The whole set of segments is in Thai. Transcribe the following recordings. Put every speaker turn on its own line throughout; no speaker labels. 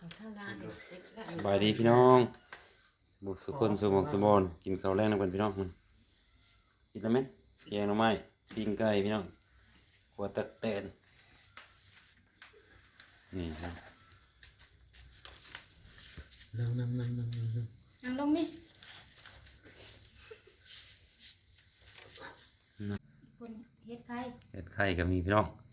กับข้างล่าง
สบายดีพี่น้องสมุกสุคนสมองสมบอนกินข้าวแรงนะเพื่อนพี่น้องมันกินแล้วไหมแกงหน่อไม้ปิ้งไก่พี่น้องหัวตักแตนนี่นะ
นั่งนั่งนั่งนั่งนั่งนั่ง
นั่งลงนี่คนเฮ็ดไข่
เห็ดไข่ก็มีพี่น้อง
แม่นบอก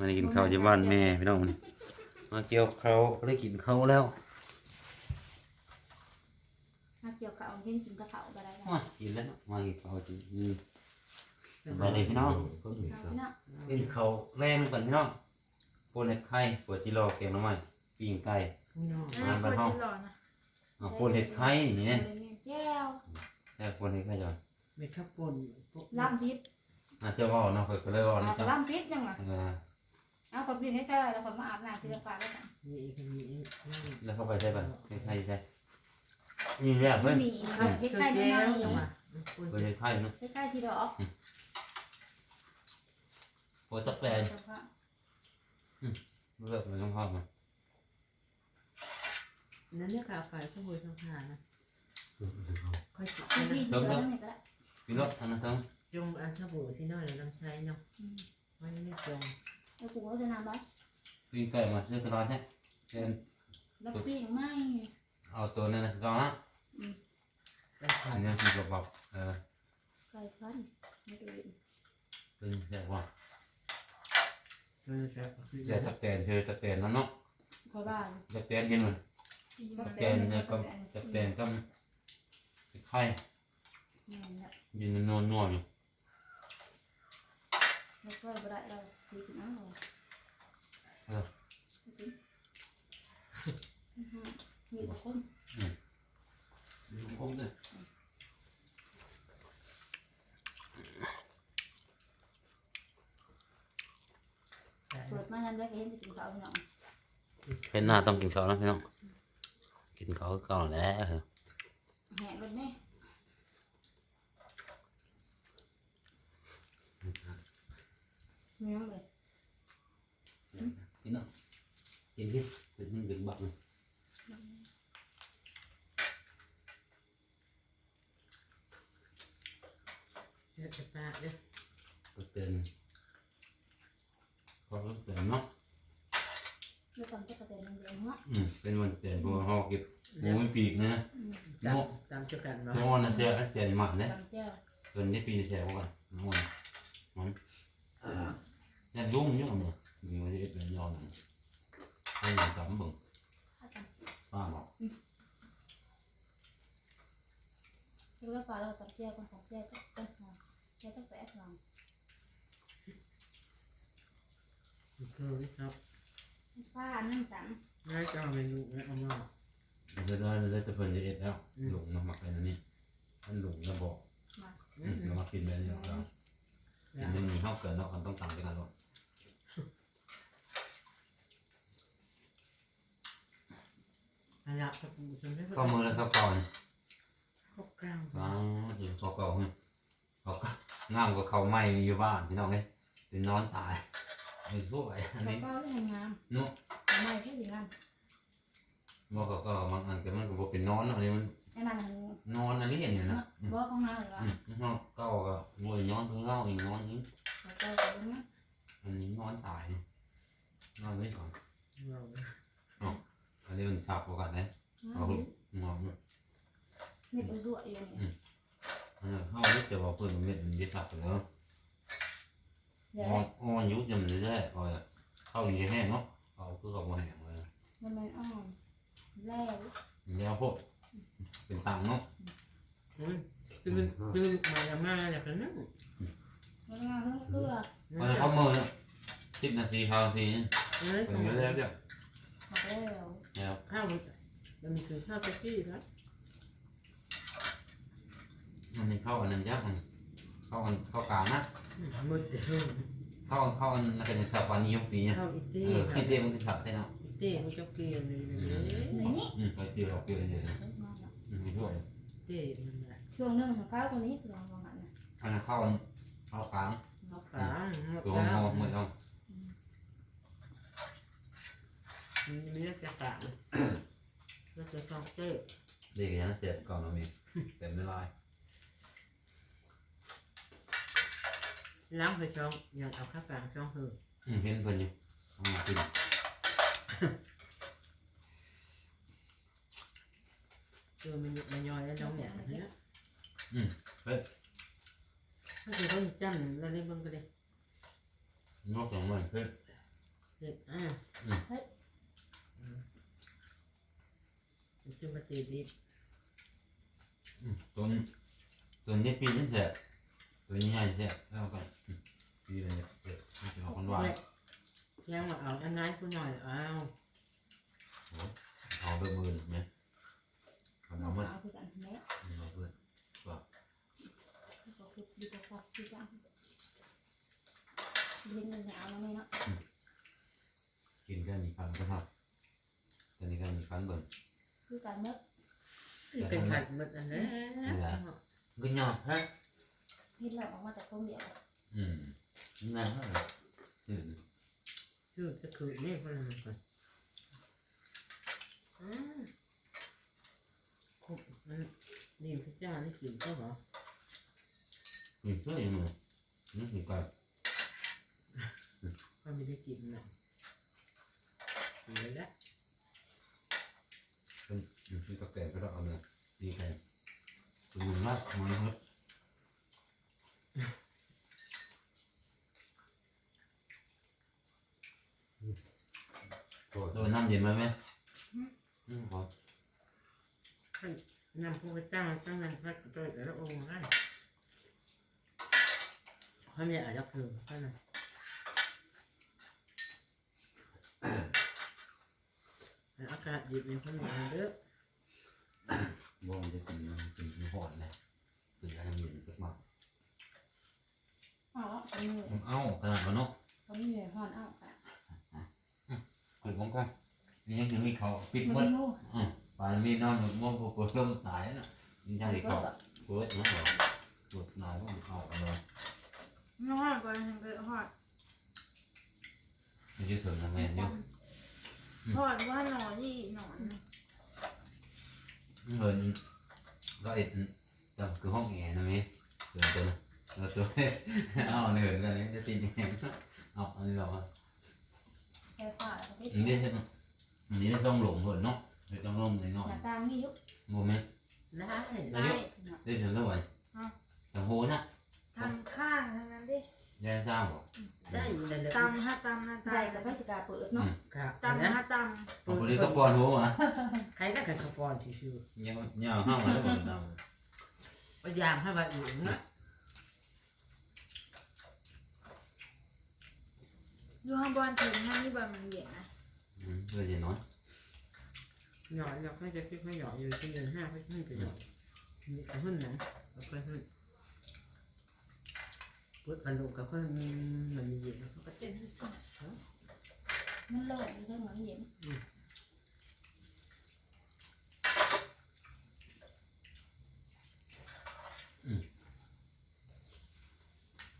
มาได้กินข้าวที่บ้านแม่พี่น้องนี่มาเกี่ยวข้าวได้กินข้าวแล้ว
มาเกี่ยวข้าวเห็นกินกะเพราบ่ได้แล้ว
มากินแล้วมากินข้าวจริงนี่สบายดีพี่น้อง
ก็มี
เอา
ครับ
พี่น้อง
กินข้าวแรงเพื่อนพี่น้องปนเห็ดไข่ปวดจิโร่แกงหน่อไม้ปิ้งไก่
พี่น้อง
งานบ้านเฮาอ่าปนเห็ดไข่นี่เนี่ย
แก้ว
แค่ปนเห็ดไข่จ้ะ
ไม่ข้าวปน
ลำพิษ
อาจจะว่าเนาะเคยก็เลยว่า
เอา
นะ
แต่
จ๊ะ
ลำพิษยังไง
เออ
เอาคนพิษให้ใช่แล้วคนมาอาบน้ำคือจะปลาแล้วกัน
มีอีกมีอีกนี่
แล้วเข้าไปใช่ป่ะเห็ดไข่ใช่นี่แหละเพื่อน
มีเฮ็ดไข่ได้ไหม
จังหวะปน
ปนเห็ดไข่เนาะ
เฮ็ดไข่ทีดอก
ปนตะแกรง
เฉพาะ
เลือกมันต้องเข้ามา
นั่นเนี่ยข้าวไก่ข้าวโพดข้าวขานะค่อยจิ
พี่พี่
นะ
เดี๋ยวนี่ก็ได้
พี่รถทางนั้นทั้ง
จงอันข้าวโพดสิน้อยเราต้องใช้เนาะมันไม่ตรง
แล้วกูก็จะนำไว้
ปิ้งไก่มาซื้อกระดาษเนี่ยเดิน
แล้วปิ้งไม่
เอาตัวนั้นนะก่อนนะ
ไปขา
อั
ด
นนี้คือบอกเออ
ไก่พันไม่ดู
เป็นแบบว่า
เออจะ
เจอตะแกรงเจอตะแกรงแล้วเนาะ
ขอบ้าน
ตะแกรงเห็นมันตะแกรงเนี่ยก็ตะแกรงก็ไข่
แม่นแล้ว
ยืนนวลนวลอยู่
แล้วก็บ่ได้เราสีถึงเอามีบางคน
คงเลย
เปิดมายันได้ก็ เห็นกินข้าวพี่น้อง
เป็นหน้าต้องกินข้าวนะพี่น้อง กินข้าวก่อนแล้ว
แหกรถนี่เนื้อเลย
พี่น้องกินดิเป็นมันเป็นบักเลย
จะจะปลาเด้อ
ก็เตือนขอเตือนเนาะ
เรื่องความเจ็บกระเด็นมันเยอะเนาะ
อืมเป็นวันเตือนพวกหอกเก็บหมูปีกนะ
ตามตามเจ้ากันเนาะ
โน่นนะเสียเตือนหมันนะ
ตามเจ้า
เตือนที่ปีนี่เสียพวกกันโน่นมันยันยุ่งยุ่งเนี่ย มีวันที่เป็นยอนให้หนึ่งสามบึงป้าบอก
เรื่องปลาเราตามเจ้าคนตามเจ้าก็ต้องหอมเจ้าต้องแปะหอม
คือครับ
ป้านั่งตัง
ง่ายจังเมนูเนี่ยเอามา
เดี๋ยวได้เดี๋ยวจะเป็นจะเอ็ดแล้วหลงมาหมักอะไรนี่มันหลงจะบอก
มา
อืมเรามากินแบบนี้เรากินไม่มีข้าวเกินเราคนต้องสั่งไปกันหรอก
อาญะกับปูจนได้
ข้าวมือแล้วข้าวก่อน
ข้าวกล้าง
อ๋ออยู่ข้าวเก่าเนี่ยเขาก็งามกว่าเขาวไหม้อยู่บ้านพี่น้องเลยเป็นนอนตายไอ้พวกไอ้อัน
แล้ว
นี้
ก็เรื่องงาม
นุ๊ก
ไม่แค่สิงาม
บอกเขาก็บางอันก็มันก็บอกเป็นนอนอันนี้มัน
ไอ้มัน
นอนอันนี้อย่างนี้นะ
บอกของเราเหรอ
อืมนอนเก่าก็มวยนอนทั้งเล่าอีกนอนนี้
เราเจ้าก็รู้นะ
อันนี้นอนตาย นอนไม่ก่อน
เรา
อันนี้มันฉาบกว่ากันนะเอาลูกนอนเนี่ย
นี่ตัวรั่วอยู่นี่
อันนี้เข้าลึกจะบอกเพื่อนมันเม็ดมันยึดฉาบไปแล้ว
เดี๋ยว
อ่อนอ่อนยุบจำเลยได้อ่อยเข้าอย่างแห้งเนาะเอาคือกับมันแห้งเลย
มันมันอ่อนแล้ว
แล้วพวกเป็นตังเนาะ
ตื่นตื่นมาจะมาอย่างนั้น
มันงาเพิ่งเกลือ
พอจะเข้ามือเนี่ยสิบนาทีเข้านาทีนี่
เอ้ย
เป็นไปแล้วเดี๋ย ว
หมดแล้ว
แล้ว
ข้าวมันมีคือข้าวตะกี้ครับ
มันมีเข้าอันนั้นยักษ์มันเข้าอันเข้ากลางนะ
มืดเดือด
เข้าเข้าอันนั้นเป็นสาปานิยมปีเนี่ย
ข้าวอีเต้
เออให้เตี้ยมันจะฉับได้เนาะ
อีเต้มันจะเกลียวเลย
ไหนนี่
อืมไปเตี้ยเราเตี้ยเลยนะอืมด้วย
เต้มันแหละ
ช่วงนึงของข้าวคนนี้ลองลองหัน
อันนั้นเข้าอันเข้ากลาง
มะพร้าวมะ
ตัว
พร้า
งอ
ว
เหมือนเอา
มี เลือกจะกะเลยก็จะต้องเจ๊
เด็กยังเสร็จก่อนเรามีเต็มไม่ลาย
ล้างไปช่องอย่างเอาข้าวปลาช่องเหือ
อืมเห็นเพิ่นอยู่เอามากิน
คือมันมันย่อยแล้วน้องเนี่ยนะ
อืมเฮ้ย
ถ้าคือเขาจำแล้วนี่มันก็เลย
นกอย่างมันเพิ่น
เด็กอ่าชื่อป ฏิบิด
อืมตัวนี้ตัวนี้ปีนี้เสร็จตัวนี้ใหญ่เสร็จแล้วกันอืมปีนี้เสร็จมันจะออกหวาน
ยังมาเอาอันนั้นกูหน่อยเอา
ๆโอ้เอาด้วยมือไหมเอา
เอา
มา
เอาคือกันแม่
เอาเพื่อน
ก็คือดีกว่าครับดีจังเห็นมันเอาแล้วแม่เนาะ
กินกันอีกครั้งก็ครับ ตอนนี้กันอีกครั้งเบิ่ง
คือกันเนาะ
เป็นผัดหมดอันนี้
ก็ยอดฮะ
เห็นเราออกมาจากตรงเดียว
อืมนั่นฮะอืม
ชื่อจะคือนี่คนละคนอ่ามันนี่พระเจ้านี่กินก็เหรอ
อืมช่วยยังไงนี่คือการ
ก็ไม่ได้กินนะกินเลยละ
เป็นอยู่ที่กาแฟก็ต้องเอา เลยดีแค่ตัวมึงละมึงครับตัวน้ำเย็นไหมแม่อืมขอ
นำพระเจ้าตั้งนานพระโดยแต่ละองค์ให้เขาเนี่ยอาจจะคือเขาน่ะอากาศเย็นเป็นคนหนาเด้อ
บ่มันจะกินมันกินหอดเลยกินน้ำเย็นสักมาก
เอาเขามี
เอ้าขนาดนั้นเนาะ
เขามีหอนเอาค่ะ
คุยของกันนี่ยังมีเขาปิด
มัน
หมด
มีงู
อืมป่านมีน้ำมันมันปวดเริ่มตายนะนี่ยังอีกเขาปวดนะเหรอปวดนายก็เอาเอาเลย
น้อยกว่าทางเกิดหอด
ไม่ใช่ส่วนทำงานเนี่ย
หอดว่าหนอนนี่หนอน
เงินก็อีกจำคือห้องแอร์นะมั้ยเดินตัวนะเราตัวเอาเนินกันนี่จะตียังไงเอาอันนี้เราอะ
ใส่ผ้าแล้วก็ปิด
อันนี้ใช่ไหมอันนี้ต้องหลงเหมือนเนาะไม่ต้องลงในเนาะ
หน้าต่างมียุก
งงไหม
ได้
ได้
ได้ถึงเท่าไหร่จังโหนะ
ทำข้างทั้งนั้นดิ
ยายทราบหรอ
ได้เลยเลย
ตำฮะตำนะ
ได้
ตำ
กับไปสกาเปิดเนาะ
ครับ
ตำ
นะ
ฮะต
เอาไปเลยก็ปอนหัวอะ
ใครก็กันขปอนชิว
ยังยังห้ามมาแล้วผมท
ๆพยายามให้ใบอุ่นนะำ
อยู่ข้างบนถึงห้างนี่บอลมันเย็นนะำ
เพื่อจะน้อย
หน่อยเราไม่จะคิดไม่หย่ออยู่ที่เดือนห้าไม่ขึ้นไปหย่อมีกระหุ่นนะเราไปหุ่นพุทธบรรลุกับคนมันมีอยู่เขาก็เต้น
มันโล่งมันเรื่องมันเย็น
อืมเนาะ
มึงว่าอันนั้นไม่เนี่ย
แม่มัน
ทำหาจัง
พี่เรา
ไม่
น้ำไม้
เออก็เลยจะหา
เวลาฮะ
แบบที่เดือด
ให้กับกินทำไมที่บ้านบอก
อืม
มันนี่เนาะ
เอาหน้าม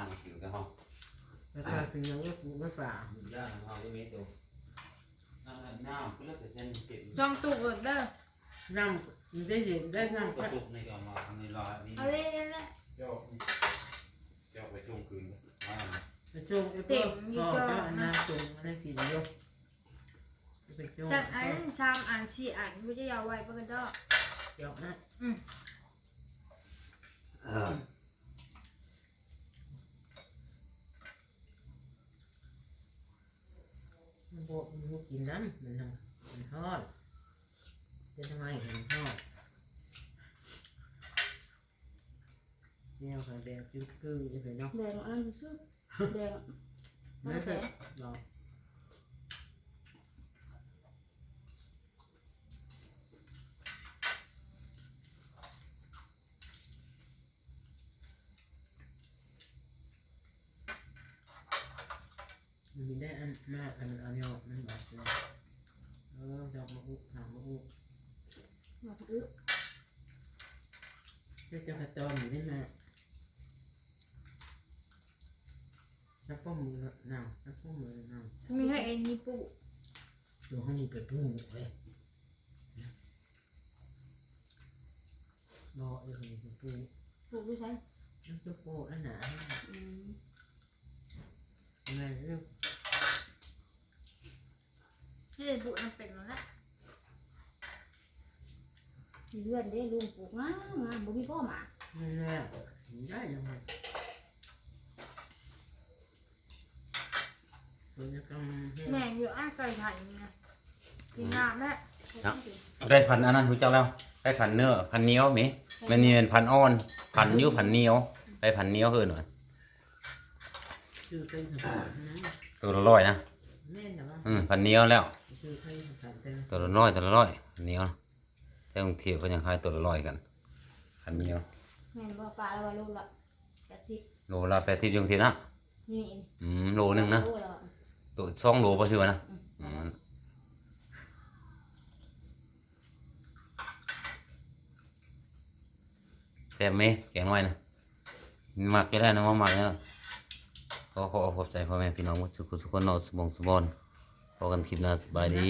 ากินกันห้อง
แล้วก็เป็นยังไงกูไม่ฝ่า
ย่าห้องไม่มีตัวน้ำน้ำก็แล้วแต่เส้นติด
จองตุกเบิดเด้อ
น้ำ มันได้เห็นได้น้ำ
กระ
ก็
ตุกในกองมาในรอนี่
เอาเลยนั่นแหละ
เจ้าเจ้าไปช่วงคืนว่า
ไปจุ่มไอ้พวกพอก็อันน้ำจุ่มอะไรกินอยู่ไปจุ่ม
จากอันชามอ่านชีอ่านไม่ได้ยาวไว้เพื่อนก็
เดี๋ยวนะ
เออ
มันโบมันกินน้ำมันทำมันทอดจะทำไมมันทอด เนี่ยค่ะแดงจืดคือจะเป็นเนาะ
แดงอันนั้นชื่อแดง
ไม่ใช่หรอกแม่อันอันนี้มันบาดเจ็บเออจะมาอุกหามาอุก
มาอึ
จะจะกระจอมอยู่นี่แม่ แล้วก็มือหนาวแล้วก็มือหนาว
มีให้เอ็นนี่ปู
อยู่ห้องนี้เปิดพุ่งเลยรอเออนี่คือพุ่ง
ปลูกด้วยใช่
นั่นคือโป้อันหนา
อืม
อะไรเรื่อง
ให้เด็กปูน้ำเป็ดแล้วนะ
มีเลือดเด้ลุงปลูกงามงามบ่มีพ่อหมา
นี่แหละได้ยังไงเราจะทำให้
แม่งอยู่อ้ายไก่ไข่นี่นะกินน้ำแล้ว
ได้พันธุ์อันนั้นรู้จักแล้ว ได้พันธุ์เนื้อพันธุ์เหนียวไหมมันนี่เป็นพันธุ์อ่อน พันธุ์อยุพันธุ์เหนียวได้พันธุ์เหนียวคือหน่อย
ชื่อเป็นสถานนะ
ตัวละร้อยนะ
แม่แต่ว่า
อืมพันธุ์เหนียวแล้ว
ชื่อเป็นสถานเป็น
ตัวละร้อยตัวละร้อยเหนียวแต่กรุงเทพก็ยังขายตัวละร้อยกันพันธุ์เหนียว
แม่นบ่ปลาแล้วว่าลูกละแปดสิบ
โลละแปดสิบยังทีนะ
นี่
อืมโลหนึงนะ
โลละ
ตัวสองโลป่ะชื่อวะนะอืมแซ่บไหมแกงไว้นะหมักก็ได้นะว่าหมักเนี่ยขอขอขอบใจพ่อแม่พี่น้องทุกคนทุกคนเนาะสมองสมบอนพอกันคลิปหน้าสบายดี